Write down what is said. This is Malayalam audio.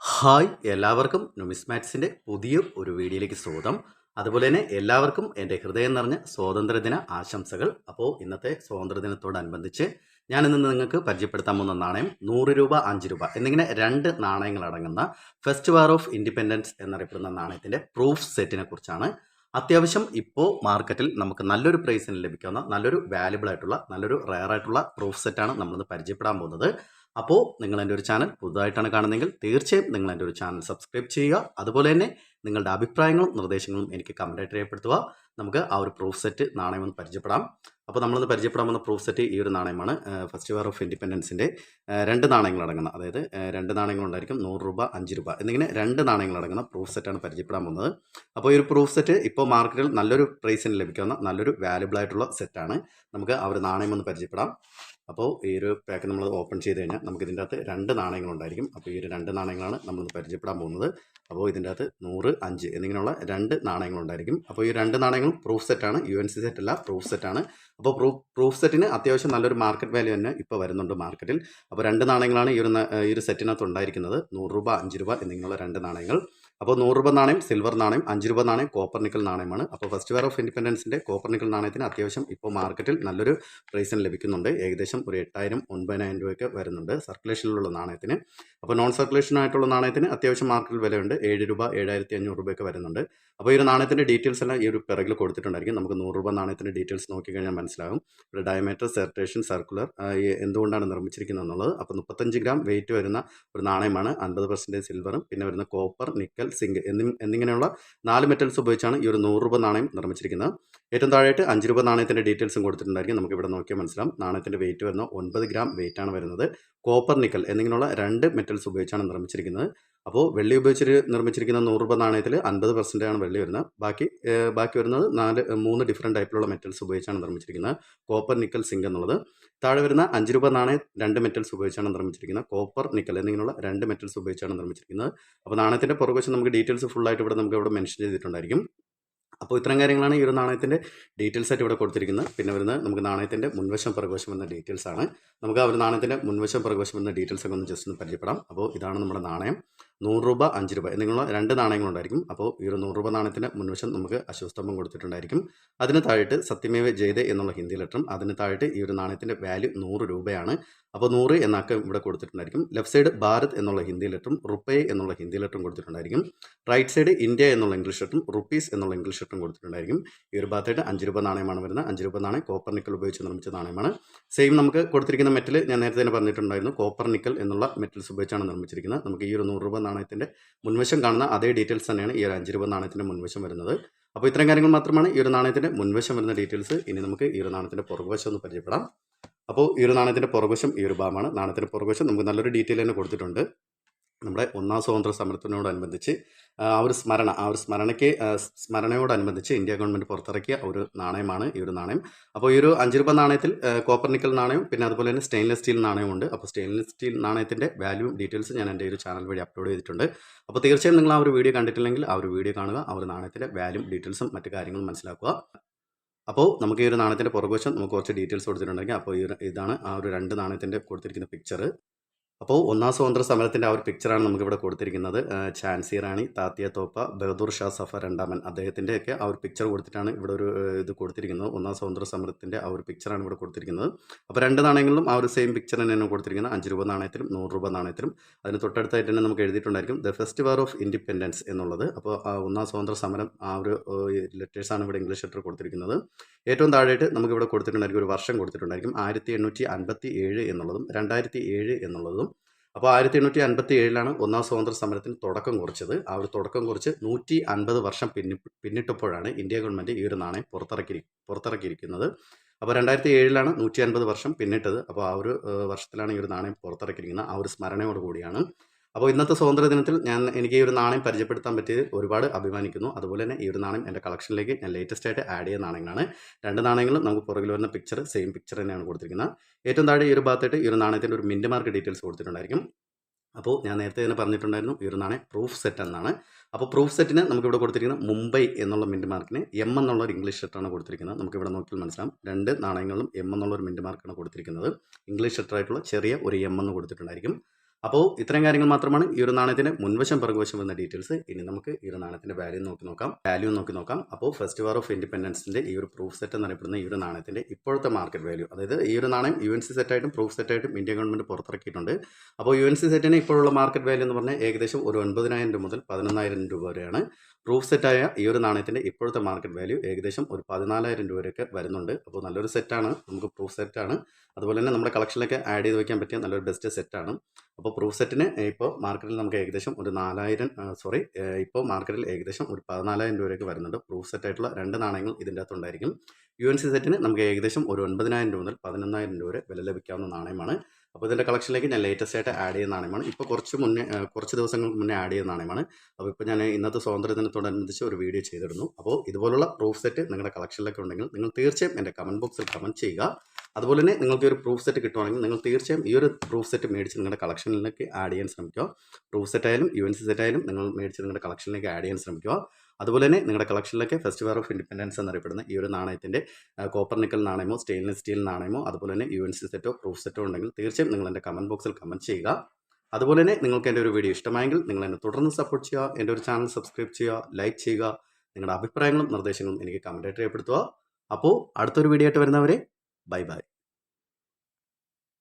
ഹായ് എല്ലാവർക്കും നുമിസ്മാറ്റ്സിന്റെ പുതിയ ഒരു വീഡിയോയിലേക്ക് സ്വാഗതം. അതുപോലെ തന്നെ എല്ലാവർക്കും എന്റെ ഹൃദയം നിറഞ്ഞ സ്വാതന്ത്ര്യദിന ആശംസകൾ. അപ്പോൾ ഇന്നത്തെ സ്വാതന്ത്ര്യദിനത്തോടനുബന്ധിച്ച് ഞാൻ ഇന്ന് നിങ്ങൾക്ക് പരിചയപ്പെടുത്താൻ പോകുന്ന നാണയം നൂറ് രൂപ അഞ്ച് രൂപ എന്നിങ്ങനെ രണ്ട് നാണയങ്ങൾ അടങ്ങുന്ന ഫെസ്റ്റ് വാർ ഓഫ് ഇൻഡിപെൻഡൻസ് എന്നറിയപ്പെടുന്ന നാണയത്തിന്റെ പ്രൂഫ് സെറ്റിനെ കുറിച്ചാണ്. അത്യാവശ്യം ഇപ്പോൾ മാർക്കറ്റിൽ നമുക്ക് നല്ലൊരു പ്രൈസിന് ലഭിക്കുന്ന നല്ലൊരു വാല്യുബിൾ ആയിട്ടുള്ള നല്ലൊരു റയർ ആയിട്ടുള്ള പ്രൂഫ് സെറ്റാണ് നമ്മളിന്ന് പരിചയപ്പെടാൻ പോകുന്നത്. അപ്പോൾ നിങ്ങൾ എന്റെ ഒരു ചാനൽ പുതുതായിട്ടാണ് കാണുന്നതെങ്കിൽ തീർച്ചയായും നിങ്ങൾ എന്റെ ഒരു ചാനൽ സബ്സ്ക്രൈബ് ചെയ്യുക. അതുപോലെ തന്നെ നിങ്ങളുടെ അഭിപ്രായങ്ങളും നിർദ്ദേശങ്ങളും എനിക്ക് കമന്റായിട്ട് രേഖപ്പെടുത്തുക. നമുക്ക് ആ ഒരു പ്രൂഫ് സെറ്റ് നാണയം ഒന്ന് പരിചയപ്പെടാം. അപ്പോൾ നമ്മളിന്ന് പരിചയപ്പെടാൻ വന്ന പ്രൂഫ് സെറ്റ് ഈ ഒരു നാണയമാണ്. ഫസ്റ്റ് ഇയർ ഓഫ് ഇൻഡിപെൻഡൻസിന്റെ രണ്ട് നാണയങ്ങൾ അടങ്ങുന്ന അതായത് രണ്ട് നാണയങ്ങൾ ഉണ്ടായിരിക്കും നൂറ് രൂപ അഞ്ച് രൂപ എന്നിങ്ങനെ രണ്ട് നാണയങ്ങൾ അടങ്ങുന്ന പ്രൂഫ് സെറ്റാണ് പരിചയപ്പെടാൻ പോകുന്നത്. അപ്പോൾ ഈ ഒരു പ്രൂഫ് സെറ്റ് ഇപ്പോൾ മാർക്കറ്റിൽ നല്ലൊരു പ്രൈസിന് ലഭിക്കുന്ന നല്ലൊരു വാല്യുബിൾ ആയിട്ടുള്ള സെറ്റാണ് നമുക്ക് ആ ഒരു നാണയം ഒന്ന് പരിചയപ്പെടാം. അപ്പോൾ ഈ ഒരു പാക്ക് നമ്മൾ ഓപ്പൺ ചെയ്ത് കഴിഞ്ഞാൽ നമുക്ക് ഇതിന്റെ അകത്ത് രണ്ട് നാണയങ്ങളുണ്ടായിരിക്കും അപ്പോൾ ഈ ഒരു രണ്ട് നാണയങ്ങളാണ് നമ്മൾ പരിചയപ്പെടാൻ പോകുന്നത്. അപ്പോൾ ഇതിന്റെ അകത്ത് നൂറ് അഞ്ച് എന്നിങ്ങനെയുള്ള രണ്ട് നാണയങ്ങളുണ്ടായിരിക്കും അപ്പോൾ ഈ രണ്ട് നാണയങ്ങളും പ്രൂഫ് സെറ്റാണ് യു എൻ സി സെറ്റ് അല്ല പ്രൂഫ് സെറ്റാണ് അപ്പോൾ പ്രൂഫ് പ്രൂഫ് സെറ്റിന് അത്യാവശ്യം നല്ലൊരു മാർക്കറ്റ് വാല്യൂ തന്നെ ഇപ്പോൾ വരുന്നുണ്ട് മാർക്കറ്റിൽ അപ്പോൾ രണ്ട് നാണയങ്ങളാണ് ഈ ഒരു ഈ ഒരു സെറ്റിനകത്ത് ഉണ്ടായിരിക്കുന്നത്. നൂറ് രൂപ അഞ്ച് രൂപ എന്നിങ്ങനെയുള്ള രണ്ട് നാണയങ്ങൾ. അപ്പോൾ നൂറ് രൂപ നാണയം സിൽവർ നാണയം അഞ്ച് രൂപ നാണയം കോപ്പർ നിക്കൽ നാണയമാണ്. അപ്പോൾ ഫസ്റ്റ് വെയർ ഓഫ് ഇൻഡിപെൻഡൻസിന്റെ കോപ്പർ നിക്കൽ നാണയത്തിന് അത്യാവശ്യം ഇപ്പോൾ മാർക്കറ്റിൽ നല്ലൊരു പ്രൈസിന് ലഭിക്കുന്നുണ്ട്. ഏകദേശം ഒരു എട്ടായിരം ഒൻപതിനായിരം രൂപയൊക്കെ വരുന്നുണ്ട് സർക്കുലേഷനിലുള്ള നാണയത്തിന്. അപ്പോൾ നോൺ സർക്കുലേഷൻ ആയിട്ടുള്ള നാണയത്തിന് അത്യാവശ്യം മാർക്കറ്റിൽ വിലയുണ്ട്. ഏഴ് രൂപ ഏഴായിരത്തി അഞ്ഞൂറ് രൂപയൊക്കെ വരുന്നുണ്ട്. അപ്പോൾ ഈ ഒരു നാണയത്തിന്റെ ഡീറ്റെയിൽസ് എല്ലാം ഈ ഒരു പിറകിൽ കൊടുത്തിട്ടുണ്ടായിരിക്കും. നമുക്ക് നൂറ് രൂപ നാണയത്തിന്റെ ഡീറ്റെയിൽസ് നോക്കിക്കഴിഞ്ഞാൽ മനസ്സിലാകും. ഇവിടെ ഡയമീറ്റർ സെർട്ടേഷൻ സർക്കുലർ എന്തുകൊണ്ടാണ് നിർമ്മിച്ചിരിക്കുന്നത് എന്നുള്ളത് അപ്പോൾ മുപ്പത്തഞ്ച് ഗ്രാം വെയിറ്റ് വരുന്ന ഒരു നാണയമാണ്. അൻപത് പെർസെന്റേജ് സിൽവറും പിന്നെ വരുന്ന കോപ്പർ നിക്കൽ സിങ്ക് എന്നി എന്നിങ്ങനെയുള്ള നാല് മെറ്റൽസ് ഉപയോഗിച്ചാണ് ഈ ഒരു നൂറ് രൂപ നാണയം നിർമ്മിച്ചിരിക്കുന്നത്. ഏറ്റവും താഴെയായിട്ട് അഞ്ച് രൂപ നാണയത്തിന്റെ ഡീറ്റെയിൽസും കൊടുത്തിട്ടുണ്ടായിരിക്കും. നമുക്ക് ഇവിടെ നോക്കിയാൽ മനസ്സിലാവും. നാണയത്തിന്റെ വെയിറ്റ് വരുന്ന ഒൻപത് ഗ്രാം വെയിറ്റ് ആണ് വരുന്നത്. കോപ്പർ നിക്കൽ എന്നിങ്ങനെയുള്ള രണ്ട് മെറ്റൽസ് ഉപയോഗിച്ചാണ് നിർമ്മിച്ചിരിക്കുന്നത്. അപ്പോൾ വെള്ളി ഉപയോഗിച്ച് നിർമ്മിച്ചിരിക്കുന്ന നൂറ് രൂപ നാണയത്തിൽ അൻപത് പെർസെന്റ് ആണ് വെള്ളി വരുന്നത്. ബാക്കി ബാക്കി വരുന്നത് നാല് മൂന്ന് ഡിഫറെന്റ് ടൈപ്പിലുള്ള മെറ്റൽസ് ഉപയോഗിച്ചാണ് നിർമ്മിച്ചിരിക്കുന്നത്. കോപ്പർ നിക്കൽ സിങ്ക് എന്നുള്ളത്. താഴെ വരുന്ന അഞ്ച് രൂപ നാണയം രണ്ട് മെറ്റൽസ് ഉപയോഗിച്ചാണ് നിർമ്മിച്ചിരിക്കുന്നത്. കോപ്പർ നിക്കൽ എന്നിങ്ങനെയുള്ള രണ്ട് മെറ്റൽസ് ഉപയോഗിച്ചാണ് നിർമ്മിച്ചിരിക്കുന്നത്. അപ്പോൾ നാണയത്തിന്റെ പുറകുവശം നമുക്ക് ഡീറ്റെയിൽസ് ഫുള്ളായിട്ട് ഇവിടെ നമുക്ക് ഇവിടെ മെൻഷൻ ചെയ്തിട്ടുണ്ടായിരിക്കും. അപ്പോൾ ഇത്തരം കാര്യങ്ങളാണ് ഈ ഒരു നാണയത്തിന്റെ ഡീറ്റെയിൽസ് ആയിട്ട് ഇവിടെ കൊടുത്തിരിക്കുന്നത്. പിന്നെ വരുന്നത് നമുക്ക് നാണയത്തിന്റെ മുൻവശം പ്രകോശം എന്ന ഡീറ്റെയിൽസ് ആണ്. നമുക്ക് ആ ഒരു നാണയത്തിന്റെ മുൻവശം പ്രകോശം എന്ന ഡീറ്റെയിൽസ് ഒക്കെ ഒന്ന് ജസ്റ്റ് ഒന്ന് പരിചയപ്പെടാം. അപ്പോൾ ഇതാണ് നമ്മുടെ നാണയം. നൂറ് രൂപ അഞ്ച് രൂപ എന്നിങ്ങനെയുള്ള രണ്ട് നാണയങ്ങളുണ്ടായിരിക്കും. അപ്പോൾ ഈ ഒരു നൂറ് രൂപ നാണയത്തിന്റെ മുൻവശം നമുക്ക് അശോസ്തംഭം കൊടുത്തിട്ടുണ്ടായിരിക്കും. അതിന് താഴെട്ട് സത്യമേവ ജയ്തേ എന്നുള്ള ഹിന്ദി ലെറ്ററും അതിന് താഴെട്ട് ഈ ഒരു നാണയത്തിന്റെ വാല്യൂ നൂറ് രൂപയാണ്. അപ്പോൾ നൂറ് എന്നൊക്കെ ഇവിടെ കൊടുത്തിട്ടുണ്ടായിരിക്കും. ലെഫ്റ്റ് സൈഡ് ഭാരത് എന്നുള്ള ഹിന്ദി ലെറ്ററും റുപ്പേ എന്നുള്ള ഹിന്ദി ലെറ്ററും കൊടുത്തിട്ടുണ്ടായിരിക്കും. റൈറ്റ് സൈഡ് ഇന്ത്യ എന്നുള്ള ഇംഗ്ലീഷ് ലെറ്ററും റുപ്പീസ് എന്നുള്ള ഇംഗ്ലീഷ് ലെറ്ററും കൊടുത്തിട്ടുണ്ടായിരിക്കും. ഈ ഒരു ഭാഗത്തായിട്ട് അഞ്ച് രൂപ നാണയമാണ് വരുന്നത്. അഞ്ച് രൂപ നാണയം കോപ്പർ നിക്കൽ ഉപയോഗിച്ച് നിർമ്മിച്ച നാണയമാണ്. സെയിം നമുക്ക് കൊടുത്തിരിക്കുന്ന മെറ്റൽ ഞാൻ നേരത്തെ തന്നെ പറഞ്ഞിട്ടുണ്ടായിരുന്നു. കോപ്പർ നിക്കൽ എന്നുള്ള മെറ്റൽസ് ഉപയോഗിച്ചാണ് നിർമ്മിച്ചിരിക്കുന്നത്. നമുക്ക് ഈ ഒരു നൂറ് രൂപ നാണയത്തിന്റെ മുൻവശം കാണുന്ന അതേ ഡീറ്റെയിൽസ് തന്നെയാണ് ഈ ഒരു അഞ്ച് രൂപ നാണയത്തിന്റെ മുൻവശം വരുന്നത്. അപ്പോൾ ഇത്രയും കാര്യങ്ങൾ മാത്രമാണ് ഈ ഒരു നാണയത്തിന്റെ മുൻവശം വരുന്ന ഡീറ്റെയിൽസ് ഇനി നമുക്ക് ഈ ഒരു നാണയത്തിന്റെ പുറകുവശം ഒന്ന് പരിചയപ്പെടാം. അപ്പോൾ ഈ ഒരു നാണയത്തിന്റെ പുറകുവശം ഈ ഒരു ഭാഗമാണ്. നാണയത്തിന്റെ പുറകുവശം നമുക്ക് നല്ലൊരു ഡീറ്റെയിൽ തന്നെ കൊടുത്തിട്ടുണ്ട്. നമ്മുടെ ഒന്നാം സ്വാതന്ത്ര്യ സമരത്തിനോടനുബന്ധിച്ച് ആ ഒരു സ്മരണ ആ ഒരു സ്മരണയ്ക്ക് സ്മരണയോടനുബന്ധിച്ച് ഇന്ത്യ ഗവൺമെന്റ് പുറത്തിറക്കിയ ഒരു നാണയമാണ് ഈ ഒരു നാണയം. അപ്പോൾ ഈ ഒരു അഞ്ച് രൂപ നാണയത്തിൽ കോപ്പർ നിക്കൽ നാണയം പിന്നെ അതുപോലെ തന്നെ സ്റ്റെയിൻലെസ് സ്റ്റീൽ നാണയമുണ്ട് അപ്പോൾ സ്റ്റെയിൻലെസ് സ്റ്റീൽ നാണയത്തിന്റെ വാല്യൂ ഡീറ്റെയിൽസ് ഞാൻ എന്റെ ഒരു ചാനൽ വഴി അപ്ലോഡ് ചെയ്തിട്ടുണ്ട്. അപ്പോൾ തീർച്ചയായും നിങ്ങൾ ആ ഒരു വീഡിയോ കണ്ടിട്ടില്ലെങ്കിൽ ആ ഒരു വീഡിയോ കാണുക ആ ഒരു നാണയത്തിന്റെ വാല്യൂ ഡീറ്റെയിൽസും മറ്റു കാര്യങ്ങളും മനസ്സിലാക്കുക. അപ്പോൾ നമുക്ക് ഈ ഒരു നാണയത്തിന്റെ പുറകുവശം നമുക്ക് കുറച്ച് ഡീറ്റെയിൽസ് കൊടുത്തിട്ടുണ്ടെങ്കിൽ അപ്പോൾ ഈ ഇതാണ് ആ ഒരു രണ്ട് നാണയത്തിന്റെ കൊടുത്തിരിക്കുന്ന പിക്ചർ അപ്പോൾ ഒന്നാം സ്വാതന്ത്ര്യ സമരത്തിന്റെ ആ ഒരു പിക്ചറാണ് നമുക്കിവിടെ കൊടുത്തിരിക്കുന്നത്. ഝാൻസി റാണി താത്തിയ തോപ്പ ബഹദൂർ ഷാ സഫർ രണ്ടാമൻ അദ്ദേഹത്തിന്റെ ഒക്കെ ആ ഒരു പിക്ചർ കൊടുത്തിട്ടാണ് ഇവിടെ ഒരു ഇത് കൊടുത്തിരിക്കുന്നത്. ഒന്നാം സ്വാതന്ത്ര്യ സമരത്തിന്റെ ആ ഒരു പിക്ചറാണ് ഇവിടെ കൊടുത്തിരിക്കുന്നത്. അപ്പോൾ രണ്ട് നാണയങ്ങളിലും ആ ഒരു സെയിം പിക്ചർ തന്നെയാണ് കൊടുത്തിരിക്കുന്നത്. അഞ്ച് രൂപ നാണയത്തിലും നൂറ് രൂപ നാണയത്തിലും. അതിന് തൊട്ടടുത്തായിട്ട് തന്നെ നമുക്ക് എഴുതിയിട്ടുണ്ടായിരിക്കും ദ ഫെസ്റ്റിവാർ ഓഫ് ഇൻഡിപെൻഡൻസ് എന്നുള്ളത്. അപ്പോൾ ഒന്നാം സ്വാതന്ത്ര്യ സമരം ആ ഒരു ലെറ്റേഴ്സാണ് ഇവിടെ ഇംഗ്ലീഷ് ലെറ്റർ കൊടുത്തിരിക്കുന്നത്. ഏറ്റവും താഴെയായിട്ട് നമുക്ക് ഇവിടെ കൊടുത്തിട്ടുണ്ടായിരിക്കും ഒരു വർഷം കൊടുത്തിട്ടുണ്ടായിരിക്കും. ആയിരത്തി എണ്ണൂറ്റി അൻപത്തി ഏഴ് എന്നുള്ളതും രണ്ടായിരത്തി ഏഴ് എന്നുള്ളതും അപ്പോൾ ആയിരത്തി എണ്ണൂറ്റി അൻപത്തി ഏഴിലാണ് ഒന്നാം സ്വാതന്ത്ര്യ സമരത്തിന് തുടക്കം കുറിച്ചത്. ആ ഒരു തുടക്കം കുറിച്ച് നൂറ്റി അൻപത് വർഷം പിന്നി പിന്നിട്ടപ്പോഴാണ് ഇന്ത്യ ഗവൺമെന്റ് ഈ ഒരു നാണയം പുറത്തിറക്കി പുറത്തിറക്കിയിരിക്കുന്നത്. അപ്പോൾ രണ്ടായിരത്തി ഏഴിലാണ് നൂറ്റി അൻപത് വർഷം പിന്നിട്ടത്. അപ്പോൾ ആ ഒരു വർഷത്തിലാണ് ഈ ഒരു നാണയം പുറത്തിറക്കിയിരിക്കുന്നത്. ആ ഒരു സ്മരണയോട് കൂടിയാണ് അപ്പോൾ ഇന്നത്തെ സ്വാതന്ത്ര്യ ദിനത്തിൽ ഞാൻ എനിക്ക് ഈ ഒരു നാണയം പരിചയപ്പെടുത്താൻ പറ്റിയത് ഒരുപാട് അഭിമാനിക്കുന്നു. അതുപോലെ തന്നെ ഈ ഒരു നാണയം എന്റെ കളക്ഷനിലേക്ക് ഞാൻ ലേറ്റസ്റ്റ് ആയിട്ട് ആഡ് ചെയ്യുന്ന നാണയങ്ങളാണ്. രണ്ട് നാണയങ്ങളും നമുക്ക് പുറകിൽ വരുന്ന പിക്ചർ സെയിം പിക്ചർ തന്നെയാണ് കൊടുത്തിരിക്കുന്നത്. ഏറ്റവും താഴെ ഈ ഒരു ഭാഗത്തായിട്ട് ഈ ഒരു നാണയത്തിന്റെ ഒരു മിന്റ് മാർക്ക് ഡീറ്റെയിൽസ് കൊടുത്തിട്ടുണ്ടായിരിക്കും. അപ്പോൾ ഞാൻ നേരത്തെ തന്നെ പറഞ്ഞിട്ടുണ്ടായിരുന്നു ഈ ഒരു നാണയം പ്രൂഫ് സെറ്റ് എന്നാണ്. അപ്പോൾ പ്രൂഫ് സെറ്റിന് നമുക്കിവിടെ കൊടുത്തിരിക്കുന്നത് മുംബൈ എന്നുള്ള മിന്റ് മാർക്കിന് എം എന്നുള്ള ഒരു ഇംഗ്ലീഷ് ലെറ്ററാണ് കൊടുത്തിരിക്കുന്നത്. നമുക്കിവിടെ നോക്കിയാൽ മനസ്സിലാവും. രണ്ട് നാണയങ്ങളും എം എന്നുള്ള ഒരു മിന്റ് മാർക്കാണ് കൊടുത്തിരിക്കുന്നത്. ഇംഗ്ലീഷ് ലെറ്ററായിട്ടുള്ള ചെറിയ ഒരു എം എന്ന് കൊടുത്തിട്ടുണ്ടായിരിക്കും. അപ്പോൾ ഇത്രയും കാര്യങ്ങൾ മാത്രമാണ് ഈ ഒരു നാണയത്തിന്റെ മുൻവശം പിറകുവശം എന്ന ഡീറ്റെയിൽസ്. ഇനി നമുക്ക് ഈ ഒരു നാണയത്തിന്റെ വാല്യൂ നോക്കി നോക്കാം. വാല്യൂ നോക്കി നോക്കാം. അപ്പോൾ ഫസ്റ്റ് വാർ ഓഫ് ഇൻഡിപെൻഡൻസിന്റെ ഈ ഒരു പ്രൂഫ് സെറ്റ് എന്നറിയപ്പെടുന്ന ഈ ഒരു നാണയത്തിന്റെ ഇപ്പോഴത്തെ മാർക്കറ്റ് വാല്യൂ അതായത് ഈ ഒരു നാണയം യു എൻ സി സെറ്റായിട്ടും പ്രൂഫ് സെറ്റായിട്ടും ഇന്ത്യ ഗവൺമെന്റ് പുറത്തിറക്കിയിട്ടുണ്ട്. അപ്പോൾ യു എൻ സി സെറ്റിന് ഇപ്പോഴുള്ള മാർക്കറ്റ് വാല്യൂ എന്ന് പറഞ്ഞാൽ ഏകദേശം ഒരു ഒൻപതിനായിരം രൂപ മുതൽ പതിനൊന്നായിരം രൂപ വരെയാണ്. പ്രൂഫ് സെറ്റായ ഈ ഒരു നാണയത്തിന്റെ ഇപ്പോഴത്തെ മാർക്കറ്റ് വാല്യൂ ഏകദേശം ഒരു പതിനാലായിരം രൂപ വരെയൊക്കെ വരുന്നുണ്ട്. അപ്പോൾ നല്ലൊരു സെറ്റാണ് നമുക്ക് പ്രൂഫ് സെറ്റാണ് അതുപോലെ തന്നെ നമ്മുടെ കളക്ഷനിലൊക്കെ ആഡ് ചെയ്ത് വയ്ക്കാൻ പറ്റിയ നല്ലൊരു ബെസ്റ്റ് സെറ്റാണ് പ്രൂഫ് സെറ്റിന് ഇപ്പോൾ മാർക്കറ്റിൽ നമുക്ക് ഏകദേശം ഒരു നാലായിരം സോറി ഇപ്പോൾ മാർക്കറ്റിൽ ഏകദേശം ഒരു പതിനാലായിരം രൂപയൊക്കെ വരുന്നുണ്ട്. പ്രൂഫ് സെറ്റായിട്ടുള്ള രണ്ട് നാണയങ്ങൾ ഇതിന്റെ അകത്തുണ്ടായിരിക്കും യു എൻ സി സെറ്റിന് നമുക്ക് ഏകദേശം ഒരു ഒൻപതിനായിരം രൂപ മുതൽ പതിനൊന്നായിരം രൂപ വരെ വില ലഭിക്കാവുന്ന നാണയമാണ്. അപ്പോൾ ഇതിന്റെ കളക്ഷനിലേക്ക് ഞാൻ ലേറ്റസ്റ്റ് ആയിട്ട് ആഡ് ചെയ്യുന്ന നാണയമാണ്. ഇപ്പോൾ കുറച്ച് മുന്നേ കുറച്ച് ദിവസങ്ങൾക്ക് മുന്നേ ആഡ് ചെയ്യുന്ന നാണയമാണ്. അപ്പോൾ ഇപ്പോൾ ഞാൻ ഇന്നത്തെ സ്വാതന്ത്ര്യ ദിനത്തോടനുബന്ധിച്ച് ഒരു വീഡിയോ ചെയ്തിരുന്നു അപ്പോൾ ഇതുപോലുള്ള പ്രൂഫ് സെറ്റ് നിങ്ങളുടെ കളക്ഷനിലൊക്കെ ഉണ്ടെങ്കിൽ നിങ്ങൾ തീർച്ചയായും എന്റെ കമന്റ് ബോക്സിൽ കമന്റ് ചെയ്യുക. അതുപോലെ തന്നെ നിങ്ങൾക്ക് ഒരു പ്രൂഫ് സെറ്റ് കിട്ടുവാണെങ്കിൽ നിങ്ങൾ തീർച്ചയായും ഈ ഒരു പ്രൂഫ് സെറ്റ് മേടിച്ച് നിങ്ങളുടെ കളക്ഷനിലേക്ക് ആഡ് ചെയ്യാൻ ശ്രമിക്കുക. പ്രൂഫ് സെറ്റ് ആയാലും യു എൻ സി സെറ്റ് ആയാലും നിങ്ങൾ മേടിച്ച് നിങ്ങളുടെ കളക്ഷനിലേക്ക് ആഡ് ചെയ്യാൻ ശ്രമിക്കുക. അതുപോലെ തന്നെ നിങ്ങളുടെ കളക്ഷനിലേക്ക് ഫെസ്റ്റിവൽ ഓഫ് ഇൻഡിപെൻഡൻസ് എന്നറിയപ്പെടുന്ന ഈ ഒരു നാണയത്തിന്റെ കോപ്പർ നിക്കൽ നാണയമോ സ്റ്റെയിൻലെസ് സ്റ്റീൽ നാണയമോ അതുപോലെ തന്നെ യു എൻ സി സെറ്റോ പ്രൂഫ് സെറ്റോ ഉണ്ടെങ്കിൽ തീർച്ചയായും നിങ്ങൾ എന്റെ കമന്റ് ബോക്സിൽ കമന്റ് ചെയ്യുക. അതുപോലെ തന്നെ നിങ്ങൾക്ക് എന്റെ ഒരു വീഡിയോ ഇഷ്ടമായെങ്കിൽ നിങ്ങൾ എന്നെ തുടർന്ന് സപ്പോർട്ട് ചെയ്യുക. എന്റെ ഒരു ചാനൽ സബ്സ്ക്രൈബ് ചെയ്യുക ലൈക്ക് ചെയ്യുക. നിങ്ങളുടെ അഭിപ്രായങ്ങളും നിർദ്ദേശങ്ങളും എനിക്ക് കമന്റായിട്ട് രേഖപ്പെടുത്തുക. അപ്പോൾ അടുത്തൊരു വീഡിയോ ആയിട്ട് വരുന്നവരെ Bye bye.